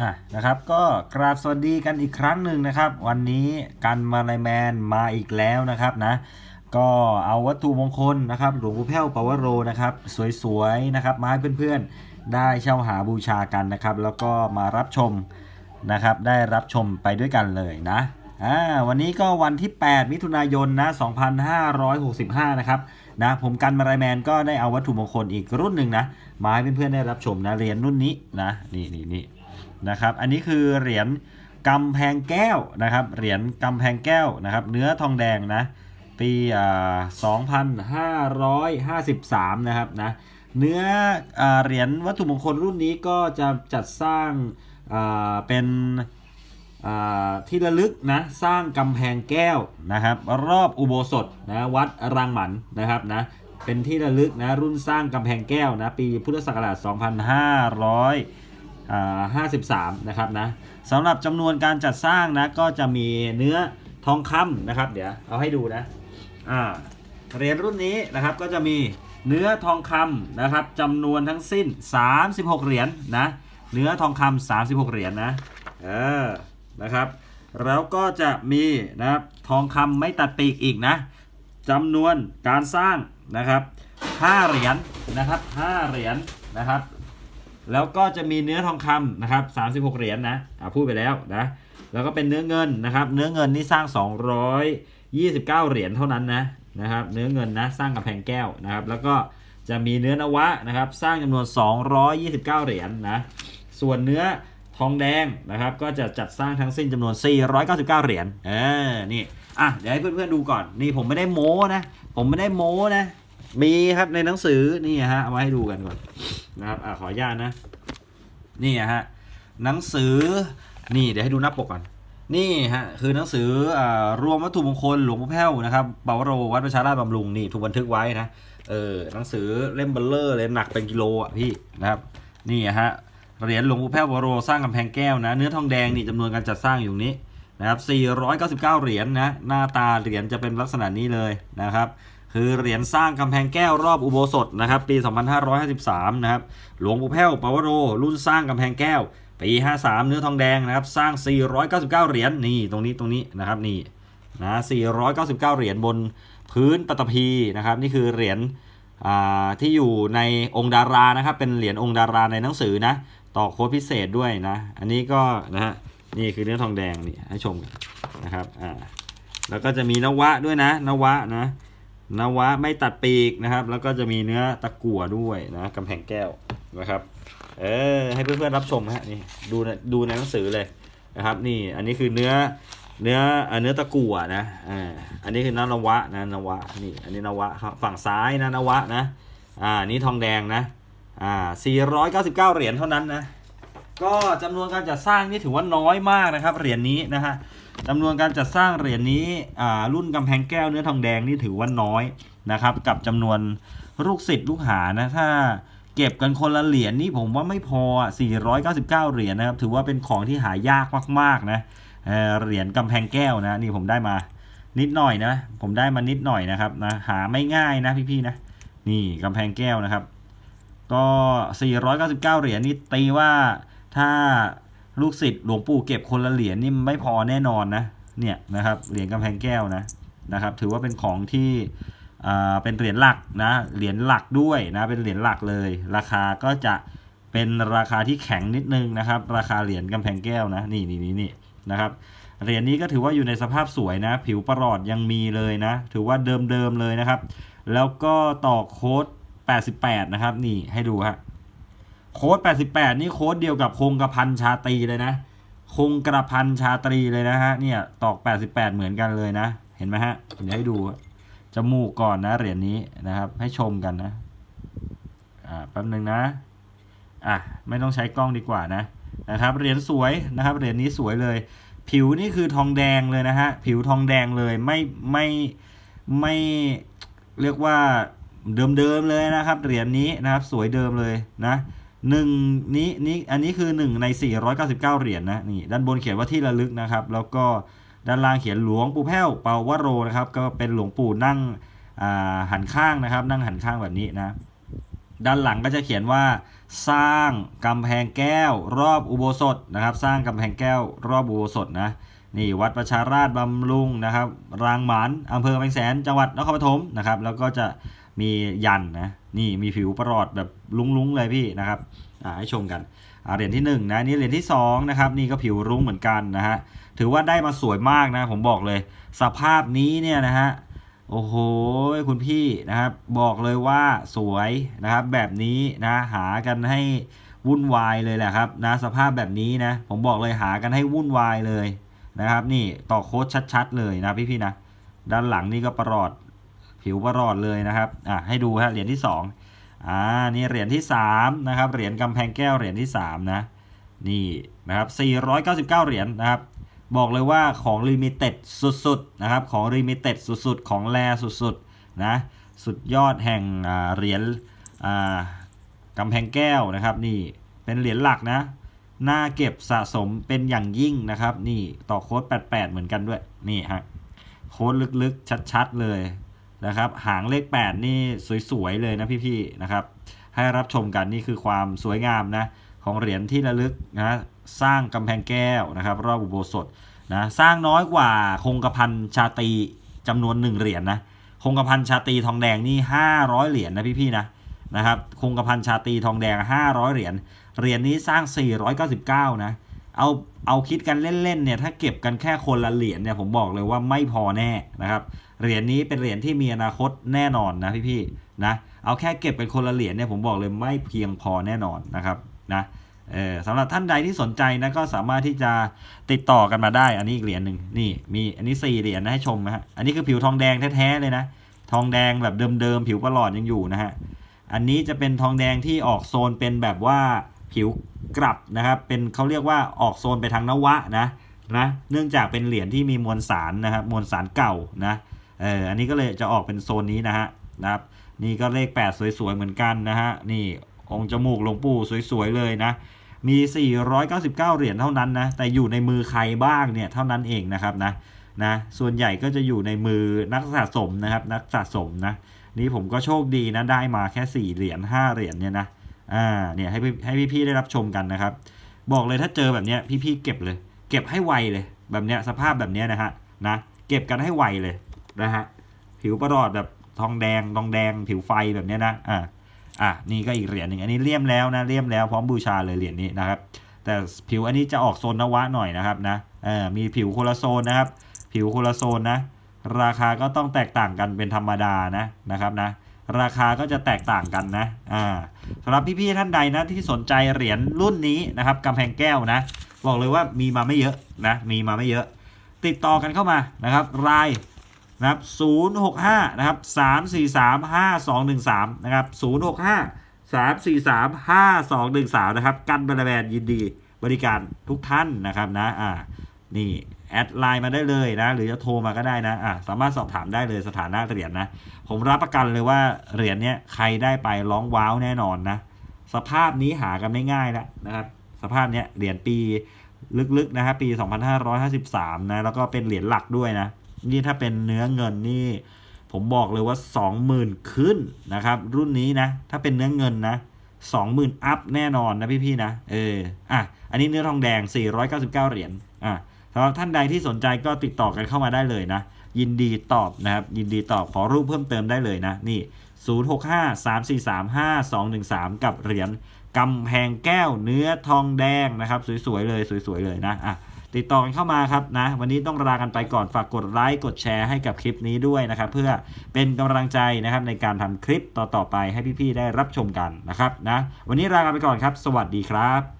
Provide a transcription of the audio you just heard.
อะนะครับก็กราบสวัสดีกันอีกครั้งหนึ่งนะครับ วันนี้กันมาลายแมนมาอีกแล้วนะครับนะก็เอาวัตถุมงคลนะครับหลวงปู่แพ้วปาวโรนะครับสวยๆนะครับมาให้เพื่อนๆได้เช่าหาบูชากันนะครับ แล้วก็มารับชมนะครับได้รับชมไปด้วยกันเลยนะอ่าวันนี้ก็วันที่ 8 มิถุนายนนะ2565 นะครับนะผมกันมาลายแมนก็ได้เอาวัตถุมงคลอีกรุ่นหนึ่งนะมาให้เพื่อนๆได้รับชมนะเหรียญรุ่นนี้นะนี่นี่นี่ นะครับ อันนี้คือเหรียญกำแพงแก้วนะครับ เหรียญกำแพงแก้วนะครับ เนื้อทองแดงนะ ปี2553 นะครับนะ เนื้ออเหรียญวัตถุมงคลรุ่นนี้ก็จะจัดสร้างาเป็นที่ระลึกนะ สร้างกำแพงแก้วนะครับ รอบอุโบสถนะวัดรังหมันนะครับนะเป็นที่ระลึกนะรุ่นสร้างกำแพงแก้วนะ ปีพุทธศักราช 2500 53 นะครับนะสำหรับจำนวนการจัดสร้างนะก็จะมีเนื้อทองคำนะครับ เดี๋ยวเอาให้ดูนะอ่าเหรียญรุ่นนี้นะครับก็จะมีเนื้อทองคำนะครับจำนวนทั้งสิ้น 36 เหรียญนนะเนื้อทองคำ36 เหรียญนะเออนะครับแล้วก็จะมีนะครับทองคำไม่ตัดปีกอีกนะจำนวนการสร้างนะครับ5เหรียญนะครับ5เหรียญนะครับ แล้วก็จะมีเนื้อทองคำนะครับ 36 เหรียญนะอ่าพูดไปแล้วนะ แล้วก็เป็นเนื้อเงินนะครับ เนื้อเงินนี่สร้าง 229 เหรียญเท่านั้นนะนะครับ เนื้อเงินนะสร้างกำแพงแก้วนะครับ แล้วก็จะมีเนื้อนวะนะครับ สร้างจำนวน 229 เหรียญนะส่วนเนื้อทองแดงนะครับ ก็จะจัดสร้างทั้งสิ้นจำนวน 499 เหรียญ เออ นี่ อะ เดี๋ยวให้เพื่อนๆดูก่อน นี่ผมไม่ได้โม้นะ ผมไม่ได้โม้นะ มีครับในหนังสือ นี่ฮะ เอามาให้ดูกันก่อน นะครับอขออนุญาตนะ นี่ฮะหนังสือนี่เดี๋ยวให้ดูหน้าปกก่อนนี่ฮะคือหนังสืออรวมวัตถุมงคลหลวงพ่อแพ้วนะครับปาวโรวัดประชาราชบำรุงนี่ถูกบันทึกไว้นะเออหนังสือเล่มเบลเลอร์เลยหนักเป็นกิโลอะพี่นะครับนี่ฮะเหรียญหลวงปู่แพ้วปาวโรสร้างกำแพงแก้วนะ เนื้อทองแดงนี่จำนวนการจัดสร้างอยู่นี้นะครับ499 เหรียญนะหน้าตาเหรียญจะเป็นลักษณะนี้เลยนะครับ คือเหรียญสร้างกำแพงแก้วรอบอุโบสถนะครับปี 2553 นะครับหลวงปู่แพ้วปวโร รุ่นสร้างกำแพงแก้ว ปี 53 เนื้อทองแดงนะครับสร้าง 499 เหรียญนี่ตรงนี้ตรงนี้นะครับนี่นะ499 เหรียญบนพื้นปฐพีนะครับนี่คือเหรียญอ่าที่อยู่ในองค์ดารานะครับเป็นเหรียญองค์ดาราในหนังสือนะต่อโค้ดพิเศษด้วยนะ อันนี้ก็นะฮะนี่คือเนื้อทองแดงนี่ให้ชมกันนะครับอ่าแล้วก็จะมีนวะด้วยนะนวะนะ นวะไม่ตัดปีกนะครับ แล้วก็จะมีเนื้อตะกั่วด้วยนะกำแพงแก้วนะครับ เออให้เพื่อนๆรับชมฮะนี่ดูในดูในหนังสือเลยนะครับ นี่อันนี้คือเนื้อเนื้ออ่าเนื้อตะกั่วนะอ่าอันนี้คือน้านวะนะนวะนี่อันนี้นวะครับฝั่งซ้ายนะนวะนะอ่านี่ทองแดงนะอ่า499 เหรียญเท่านั้นนะก็จำนวนการจัดสร้างนี่ถือว่าน้อยมากนะครับเหรียญนี้นะฮะ จำนวนการจัดสร้างเหรียญนี้รุ่นกำแพงแก้วเนื้อทองแดงนี่ถือว่าน้อยนะครับ กับจำนวนลูกศิษย์ลูกหานะถ้าเก็บกันคนละเหรียญนี่ผมว่าไม่พอ 499 เหรียญนะครับ ถือว่าเป็นของที่หายากมากๆนะเอ่อเหรียญกำแพงแก้วนะนี่ผมได้มานิดหน่อยนะ ผมได้มานิดหน่อยนะครับนะหาไม่ง่ายนะพี่ๆนะนี่กำแพงแก้วนะครับ ก็ 499 เหรียญนี่ตีว่าถ้า ลูกศิษย์หลวงปู่เก็บคนละเหรียญนี่ไม่พอแน่นอนนะเนี่ยนะครับเหรียญกำแพงแก้วนะนะครับ ถือว่าเป็นของที่อ่าเป็นเหรียญหลักนะเหรียญหลักด้วยนะเป็นเหรียญหลักเลย ราคาก็จะเป็นราคาที่แข็งนิดนึงนะครับ ราคาเหรียญกำแพงแก้วนะนี่นี่นี่นี่นะครับเหรียญนี้ก็ถือว่าอยู่ในสภาพสวยนะ ผิวประหลอดยังมีเลยนะ ถือว่าเดิมๆเลยนะครับ แล้วก็ต่อโค้ด88 นะครับ นี่ให้ดูฮะ โค้ด88 นี่โค้ดเดียวกับคงกระพันชาตรีเลยนะ คงกระพันชาตรีเลยนะฮะ เนี่ยตอก 88 เหมือนกันเลยนะ เห็นไหมฮะ เดี๋ยวให้ดูจมูกก่อนนะเหรียญนี้นะครับ ให้ชมกันนะ อ่าแป๊บหนึ่งนะ อะไม่ต้องใช้กล้องดีกว่านะนะครับเหรียญสวยนะครับเหรียญนี้สวยเลย ผิวนี่คือทองแดงเลยนะฮะผิวทองแดงเลยไม่ไม่ไม่เรียกว่าเดิมๆเลยนะครับเหรียญนี้นะครับ สวยเดิมเลยนะ หนึ่งนี้นี้อันนี้คือหนึ่งใน 499 เหรียญนะนี่ด้านบนเขียนว่าที่ระลึกนะครับ แล้วก็ด้านล่างเขียนหลวงปู่แพ้วเปาวโรนะครับก็เป็นหลวงปู่นั่งหันข้างนะครับ นั่งหันข้างแบบนี้นะด้านหลังก็จะเขียนว่า สร้างกำแพงแก้วรอบอุโบสถนะครับ สร้างกำแพงแก้วรอบอุโบสถนะนี่วัดประชาราชบำรุงนะครับ รางหมันอำเภอแมงแสนจังหวัดนครปฐมนะครับ แล้วก็จะ มียันนะนี่มีผิวประหลอดแบบลุ้งๆเลยพี่นะครับอ่าให้ชมกันอ่าเหรียญที่หนึ่งนะนี่เหรียญที่สองนะครับนี่ก็ผิวรุ้งเหมือนกันนะฮะถือว่าได้มาสวยมากนะผมบอกเลย สภาพนี้เนี่ยนะฮะโอ้โหคุณพี่นะครับบอกเลยว่าสวยนะครับแบบนี้นะหากันให้วุ่นวายเลยแหละครับนะสภาพแบบนี้นะผมบอกเลยหากันให้วุ่นวายเลยนะครับ นี่ต่อโค้ดชัด ๆ เลยนะพี่ๆนะด้านหลังนี่ก็ประหลอด ผิวประหลอดเลยนะครับอะให้ดูฮะเหรียญที่สองอ่านี่เหรียญที่สามนะครับเหรียญกำแพงแก้วเหรียญที่สามนะนี่นะครับ499 เหรียญนะครับบอกเลยว่าของลิมิเต็ดสุดๆนะครับของลิมิเต็ดสุดๆ ของแรสุดๆนะสุดยอดแห่งเหรียญอ่ากำแพงแก้วนะครับนี่เป็นเหรียญหลักนะน่าเก็บสะสมเป็นอย่างยิ่งนะครับ นี่ต่อโค้ด 88 เหมือนกันด้วย นี่ฮะโค้ดลึกๆ ชัดๆ เลย นะครับ หางเลข 8 นี่สวยๆเลยนะพี่ๆนะครับ ให้รับชมกันนี่คือความสวยงามนะของเหรียญที่ระลึกนะสร้างกำแพงแก้วนะครับ รอบอุโบสถนะสร้างน้อยกว่าคงกระพันชาตีจำนวนหนึ่งเหรียญนะคงกระพันชาตีทองแดงนี่ 500 เหรียญนะพี่ๆนะนะครับคงกระพันชาตีทองแดง 500 เหรียญเหรียญนี้สร้าง 499 นะเอาเอาคิดกันเล่นๆเนี่ยถ้าเก็บกันแค่คนละเหรียญเนี่ยผมบอกเลยว่าไม่พอแน่นะครับ เหรียญนี้เป็นเหรียญที่มีอนาคตแน่นอนนะพี่ๆนะเอาแค่เก็บเป็นคนละเหรียญเนี่ยผมบอกเลยไม่เพียงพอแน่นอนนะครับนะสำหรับท่านใดที่สนใจนะก็สามารถที่จะติดต่อกันมาได้ อันนี้อีกเหรียญหนึ่งนี่มีอันนี้4เหรียญนะให้ชมนะฮะอันนี้คือผิวทองแดงแท้ๆเลยนะ ทองแดงแบบเดิมๆผิวประหลอดยังอยู่นะฮะอันนี้จะเป็นทองแดงที่ออกโซนเป็นแบบว่าผิวกลับนะครับเป็นเขาเรียกว่าออกโซนไปทางนวะนะนะเนื่องจากเป็นเหรียญที่มีมวลสารนะครับมวลสารเก่านะ เอออันนี้ก็เลยจะออกเป็นโซนนี้นะฮะนะครับ นี่ก็เลข 8 สวยๆ เหมือนกันนะฮะ นี่องค์จมูกหลวงปู่สวยๆ เลยนะ มี 499 เหรียญเท่านั้นนะ แต่อยู่ในมือใครบ้างเนี่ยเท่านั้นเองนะครับนะนะ ส่วนใหญ่ก็จะอยู่ในมือนักสะสมนะครับ นักสะสมนะ นี่ผมก็โชคดีนะ ได้มาแค่ 4 เหรียญ 5 เหรียญเนี่ยนะ อ่า เนี่ยให้พี่ให้พี่ๆ ได้รับชมกันนะครับ บอกเลยถ้าเจอแบบเนี้ยพี่ๆ เก็บเลย เก็บให้ไวเลย แบบเนี้ยสภาพแบบเนี้ยนะฮะ นะ เก็บกันให้ไวเลย นะฮะ ผิวประหลอดแบบทองแดงทองแดง ผิวไฟแบบเนี้ยนะ อ่า อะนี่ก็อีกเหรียญหนึ่งอันนี้เลี่ยมแล้วนะเลี่ยมแล้วพร้อมบูชาเลยเหรียญนี้นะครับ แต่ผิวอันนี้จะออกโซนนวะหน่อยนะครับนะเออมีผิวโคนละโซนนะครับ ผิวโคนละโซนนะ ราคาก็ต้องแตกต่างกันเป็นธรรมดานะนะครับนะราคาก็จะแตกต่างกันนะ อ่าสำหรับพี่ๆท่านใดนะที่สนใจเหรียญรุ่นนี้นะครับกำแพงแก้วนะ บอกเลยว่ามีมาไม่เยอะนะ มีมาไม่เยอะ ติดต่อกันเข้ามานะครับ ราย นะครับ065นะครับ343 5213นะครับ065 343 5213นะครับกันบรแบนยินดีบริการทุกท่านนะครับนะอ่านี่แอดไลน์มาได้เลยนะ หรือจะโทรมาก็ได้นะอ่าสามารถสอบถามได้เลยสถานะเหรียญนะ ผมรับประกันเลยว่าเหรียญเนี้ยใครได้ไปร้องว้าวแน่นอนนะ สภาพนี้หากันไม่ง่ายแล้วนะครับ สภาพเนี้ยเหรียญปีลึกๆนะครับปี 2553นะแล้วก็เป็นเหรียญหลักด้วยนะ นี่ถ้าเป็นเนื้อเงินนี่ ผมบอกเลยว่า 20,000 ขึ้นนะครับ รุ่นนี้นะ ถ้าเป็นเนื้อเงินนะ20,000 อัพแน่นอนนะพี่ๆนะ เออ อะ อันนี้เนื้อทองแดง 499 เหรียญ อะสำหรับท่านใดที่สนใจก็ติดต่อกันเข้ามาได้เลยนะ ยินดีตอบนะครับ ยินดีตอบ ขอรูปเพิ่มเติมได้เลยนะ นี่ 0653435213 กับเหรียญกำแพงแก้วเนื้อทองแดงนะครับ สวยๆเลย สวยๆเลยนะ อะ ติดต่อกันเข้ามาครับนะวันนี้ต้องลากันไปก่อนฝากกดไลค์กดแชร์ให้กับคลิปนี้ด้วยนะครับ เพื่อเป็นกำลังใจนะครับในการทำคลิปต่อๆไปให้พี่ๆได้รับชมกันนะครับนะวันนี้ลากันไปก่อนครับ สวัสดีครับ